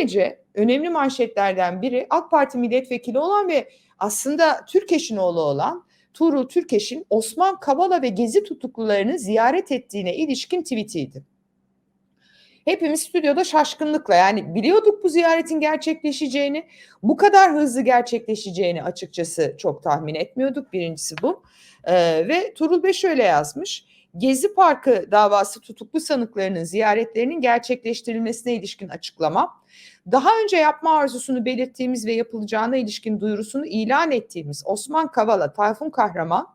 gece önemli manşetlerden biri AK Parti milletvekili olan ve aslında Türkeş'in oğlu olan Tuğrul Türkeş'in Osman Kavala ve Gezi tutuklularını ziyaret ettiğine ilişkin tweetiydi. Hepimiz stüdyoda şaşkınlıkla yani biliyorduk bu ziyaretin gerçekleşeceğini, bu kadar hızlı gerçekleşeceğini açıkçası çok tahmin etmiyorduk. Birincisi bu. Ee, ve Turul Bey şöyle yazmış. Gezi Parkı davası tutuklu sanıklarının ziyaretlerinin gerçekleştirilmesine ilişkin açıklama, daha önce yapma arzusunu belirttiğimiz ve yapılacağına ilişkin duyurusunu ilan ettiğimiz Osman Kavala, Tayfun Kahraman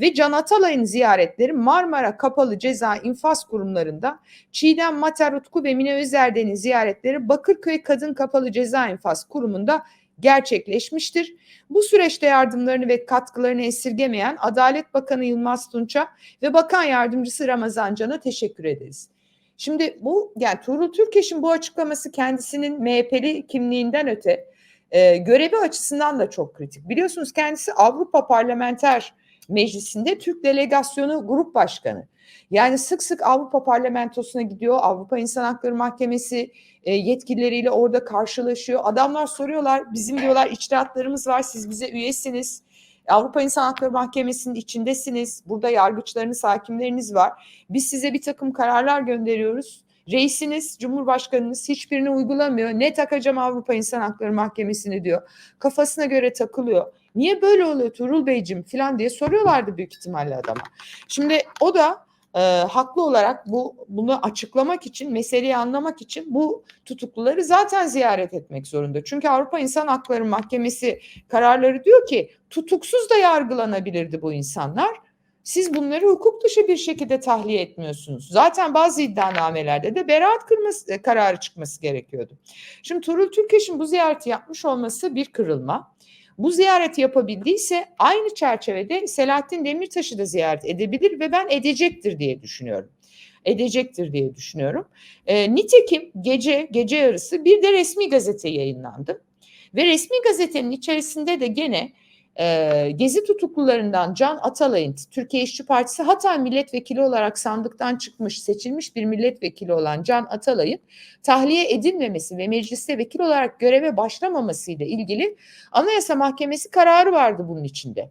ve Can Atalay'ın ziyaretleri Marmara Kapalı Ceza İnfaz Kurumlarında, Çiğdem Mater Utku ve Mine Özerden'in ziyaretleri Bakırköy Kadın Kapalı Ceza İnfaz Kurumu'nda gerçekleşmiştir. Bu süreçte yardımlarını ve katkılarını esirgemeyen Adalet Bakanı Yılmaz Tunç'a ve Bakan Yardımcısı Ramazan Can'a teşekkür ederiz. Şimdi bu yani Tuğrul Türkeş'in bu açıklaması kendisinin MHP'li kimliğinden öte e, görevi açısından da çok kritik. Biliyorsunuz kendisi Avrupa Parlamenter Meclisi'nde Türk Delegasyonu Grup Başkanı. Yani sık sık Avrupa Parlamentosu'na gidiyor. Avrupa İnsan Hakları Mahkemesi e, yetkilileriyle orada karşılaşıyor. Adamlar soruyorlar bizim diyorlar içtihatlarımız var siz bize üyesiniz. Avrupa İnsan Hakları Mahkemesi'nin içindesiniz. Burada yargıçlarınız, hakimleriniz var. Biz size bir takım kararlar gönderiyoruz. Reisiniz, Cumhurbaşkanınız hiçbirini uygulamıyor. Ne takacağım Avrupa İnsan Hakları Mahkemesi'ni diyor. Kafasına göre takılıyor. Niye böyle oluyor Turul Beyciğim falan diye soruyorlardı büyük ihtimalle adama. Şimdi o da e, haklı olarak bu bunu açıklamak için, meseleyi anlamak için bu tutukluları zaten ziyaret etmek zorunda. Çünkü Avrupa İnsan Hakları Mahkemesi kararları diyor ki tutuksuz da yargılanabilirdi bu insanlar. Siz bunları hukuk dışı bir şekilde tahliye etmiyorsunuz. Zaten bazı iddianamelerde de beraat kırması, e, kararı çıkması gerekiyordu. Şimdi Turul Türkeş'in bu ziyareti yapmış olması bir kırılma. Bu ziyareti yapabildiyse aynı çerçevede Selahattin Demirtaş'ı da ziyaret edebilir ve ben edecektir diye düşünüyorum. Edecektir diye düşünüyorum. E, nitekim gece gece yarısı bir de resmi gazete yayınlandı. Ve resmi gazetenin içerisinde de gene e, Gezi tutuklularından Can Atalay'ın Türkiye İşçi Partisi Hatay milletvekili olarak sandıktan çıkmış seçilmiş bir milletvekili olan Can Atalay'ın tahliye edilmemesi ve mecliste vekil olarak göreve başlamaması ile ilgili Anayasa Mahkemesi kararı vardı bunun içinde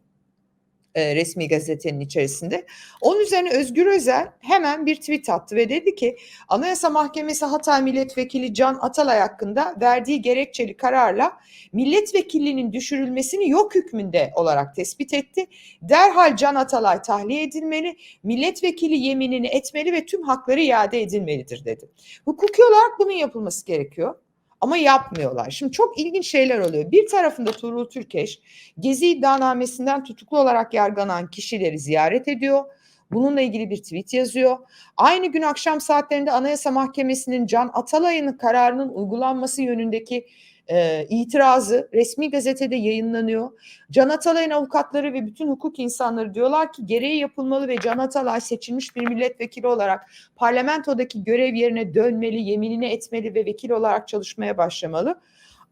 e, resmi gazetenin içerisinde. Onun üzerine Özgür Özel hemen bir tweet attı ve dedi ki Anayasa Mahkemesi Hatay Milletvekili Can Atalay hakkında verdiği gerekçeli kararla milletvekilliğinin düşürülmesini yok hükmünde olarak tespit etti. Derhal Can Atalay tahliye edilmeli, milletvekili yeminini etmeli ve tüm hakları iade edilmelidir dedi. Hukuki olarak bunun yapılması gerekiyor. Ama yapmıyorlar. Şimdi çok ilginç şeyler oluyor. Bir tarafında Tuğrul Türkeş Gezi iddianamesinden tutuklu olarak yargılanan kişileri ziyaret ediyor. Bununla ilgili bir tweet yazıyor. Aynı gün akşam saatlerinde Anayasa Mahkemesi'nin Can Atalay'ın kararının uygulanması yönündeki e, itirazı resmi gazetede yayınlanıyor. Can Atalay'ın avukatları ve bütün hukuk insanları diyorlar ki gereği yapılmalı ve Can Atalay seçilmiş bir milletvekili olarak parlamentodaki görev yerine dönmeli, yeminini etmeli ve vekil olarak çalışmaya başlamalı.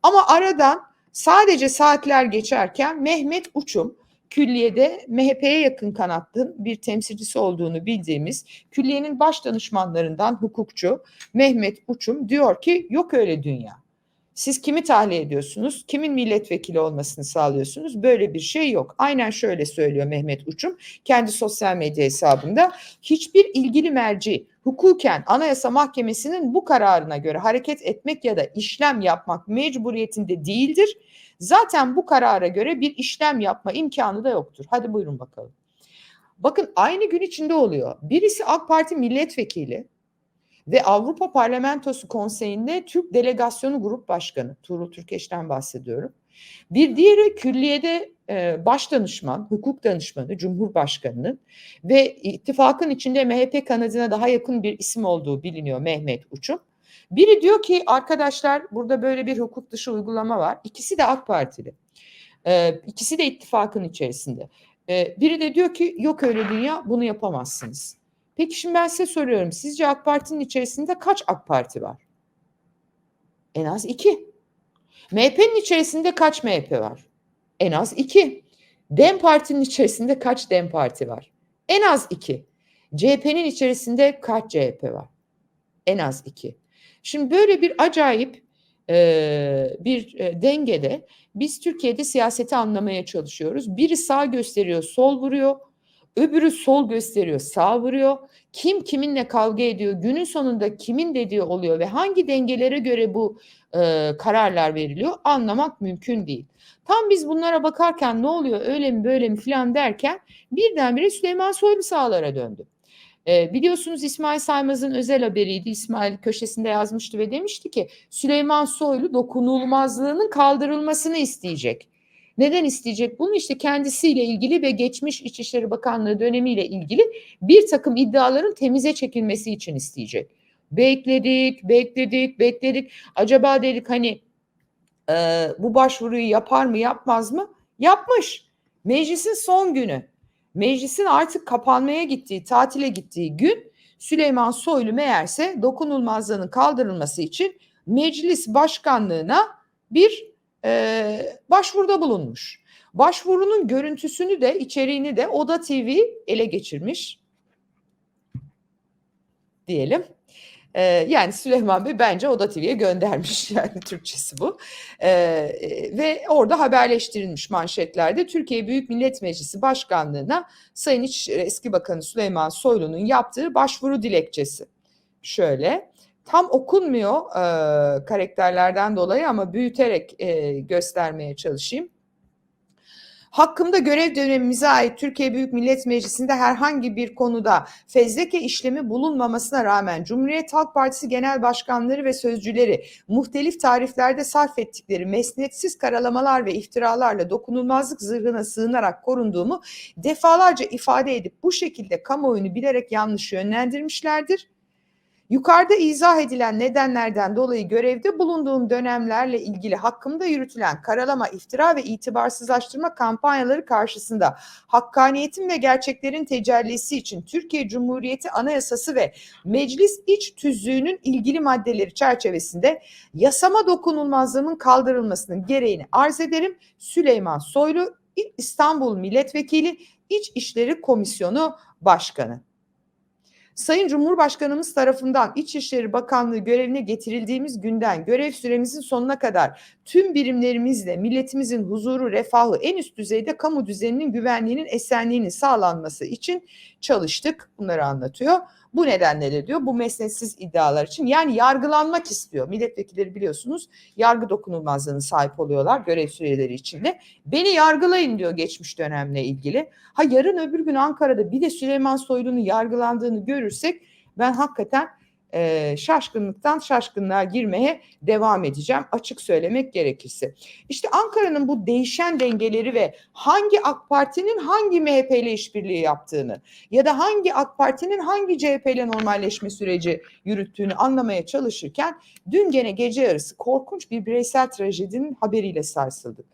Ama aradan sadece saatler geçerken Mehmet Uçum külliyede MHP'ye yakın kanattın bir temsilcisi olduğunu bildiğimiz külliyenin baş danışmanlarından hukukçu Mehmet Uçum diyor ki yok öyle dünya. Siz kimi tahliye ediyorsunuz? Kimin milletvekili olmasını sağlıyorsunuz? Böyle bir şey yok. Aynen şöyle söylüyor Mehmet Uçum kendi sosyal medya hesabında. Hiçbir ilgili merci hukuken Anayasa Mahkemesi'nin bu kararına göre hareket etmek ya da işlem yapmak mecburiyetinde değildir. Zaten bu karara göre bir işlem yapma imkanı da yoktur. Hadi buyurun bakalım. Bakın aynı gün içinde oluyor. Birisi AK Parti milletvekili, ve Avrupa Parlamentosu Konseyi'nde Türk Delegasyonu Grup Başkanı Tuğrul Türkeş'ten bahsediyorum. Bir diğeri külliyede e, baş danışman, hukuk danışmanı, Cumhurbaşkanı'nın ve ittifakın içinde MHP kanadına daha yakın bir isim olduğu biliniyor Mehmet Uçum. Biri diyor ki arkadaşlar burada böyle bir hukuk dışı uygulama var. İkisi de AK Partili. E, ikisi de ittifakın içerisinde. E, biri de diyor ki yok öyle dünya bunu yapamazsınız. Peki şimdi ben size soruyorum. Sizce AK Parti'nin içerisinde kaç AK Parti var? En az iki. MHP'nin içerisinde kaç MHP var? En az iki. DEM Parti'nin içerisinde kaç DEM Parti var? En az iki. CHP'nin içerisinde kaç CHP var? En az iki. Şimdi böyle bir acayip eee, bir, eee, dengede biz Türkiye'de siyaseti anlamaya çalışıyoruz. Biri sağ gösteriyor, sol vuruyor. Öbürü sol gösteriyor, sağ vuruyor. Kim kiminle kavga ediyor, günün sonunda kimin dediği oluyor ve hangi dengelere göre bu, eee, kararlar veriliyor anlamak mümkün değil. Tam biz bunlara bakarken ne oluyor, öyle mi böyle mi filan derken birdenbire Süleyman Soylu sağlara döndü. Eee, biliyorsunuz İsmail Saymaz'ın özel haberiydi. İsmail köşesinde yazmıştı ve demişti ki Süleyman Soylu dokunulmazlığının kaldırılmasını isteyecek. Neden isteyecek bunu? İşte kendisiyle ilgili ve geçmiş İçişleri Bakanlığı dönemiyle ilgili bir takım iddiaların temize çekilmesi için isteyecek. Bekledik, bekledik, bekledik. Acaba dedik hani eee, bu başvuruyu yapar mı yapmaz mı? Yapmış. Meclisin son günü. Meclisin artık kapanmaya gittiği, tatile gittiği gün Süleyman Soylu meğerse dokunulmazlığının kaldırılması için meclis başkanlığına bir eee, başvuruda bulunmuş. Başvurunun görüntüsünü de içeriğini de Oda TV ele geçirmiş. Diyelim. Eee, yani Süleyman Bey bence Oda TV'ye göndermiş yani Türkçesi bu. Eee, ve orada haberleştirilmiş manşetlerde Türkiye Büyük Millet Meclisi Başkanlığına Sayın İçişleri Eski Bakanı Süleyman Soylu'nun yaptığı başvuru dilekçesi. Şöyle tam okunmuyor eee, karakterlerden dolayı ama büyüterek eee, göstermeye çalışayım. Hakkımda görev dönemimize ait Türkiye Büyük Millet Meclisi'nde herhangi bir konuda fezleke işlemi bulunmamasına rağmen Cumhuriyet Halk Partisi Genel Başkanları ve sözcüleri muhtelif tariflerde sarf ettikleri mesnetsiz karalamalar ve iftiralarla dokunulmazlık zırhına sığınarak korunduğumu defalarca ifade edip bu şekilde kamuoyunu bilerek yanlış yönlendirmişlerdir. Yukarıda izah edilen nedenlerden dolayı görevde bulunduğum dönemlerle ilgili hakkımda yürütülen karalama, iftira ve itibarsızlaştırma kampanyaları karşısında hakkaniyetin ve gerçeklerin tecellisi için Türkiye Cumhuriyeti Anayasası ve Meclis İç Tüzüğü'nün ilgili maddeleri çerçevesinde yasama dokunulmazlığının kaldırılmasının gereğini arz ederim. Süleyman Soylu İstanbul Milletvekili İç İşleri Komisyonu Başkanı. Sayın Cumhurbaşkanımız tarafından İçişleri Bakanlığı görevine getirildiğimiz günden görev süremizin sonuna kadar tüm birimlerimizle milletimizin huzuru, refahı en üst düzeyde kamu düzeninin güvenliğinin, esenliğinin sağlanması için çalıştık. Bunları anlatıyor. Bu nedenle de diyor bu mesnetsiz iddialar için yani yargılanmak istiyor. Milletvekilleri biliyorsunuz yargı dokunulmazlığına sahip oluyorlar görev süreleri içinde. Beni yargılayın diyor geçmiş dönemle ilgili. Ha yarın öbür gün Ankara'da bir de Süleyman Soylu'nun yargılandığını görürsek ben hakikaten e, şaşkınlıktan şaşkınlığa girmeye devam edeceğim açık söylemek gerekirse. İşte Ankara'nın bu değişen dengeleri ve hangi AK Parti'nin hangi MHP ile işbirliği yaptığını ya da hangi AK Parti'nin hangi CHP ile normalleşme süreci yürüttüğünü anlamaya çalışırken dün gene gece yarısı korkunç bir bireysel trajedinin haberiyle sarsıldık.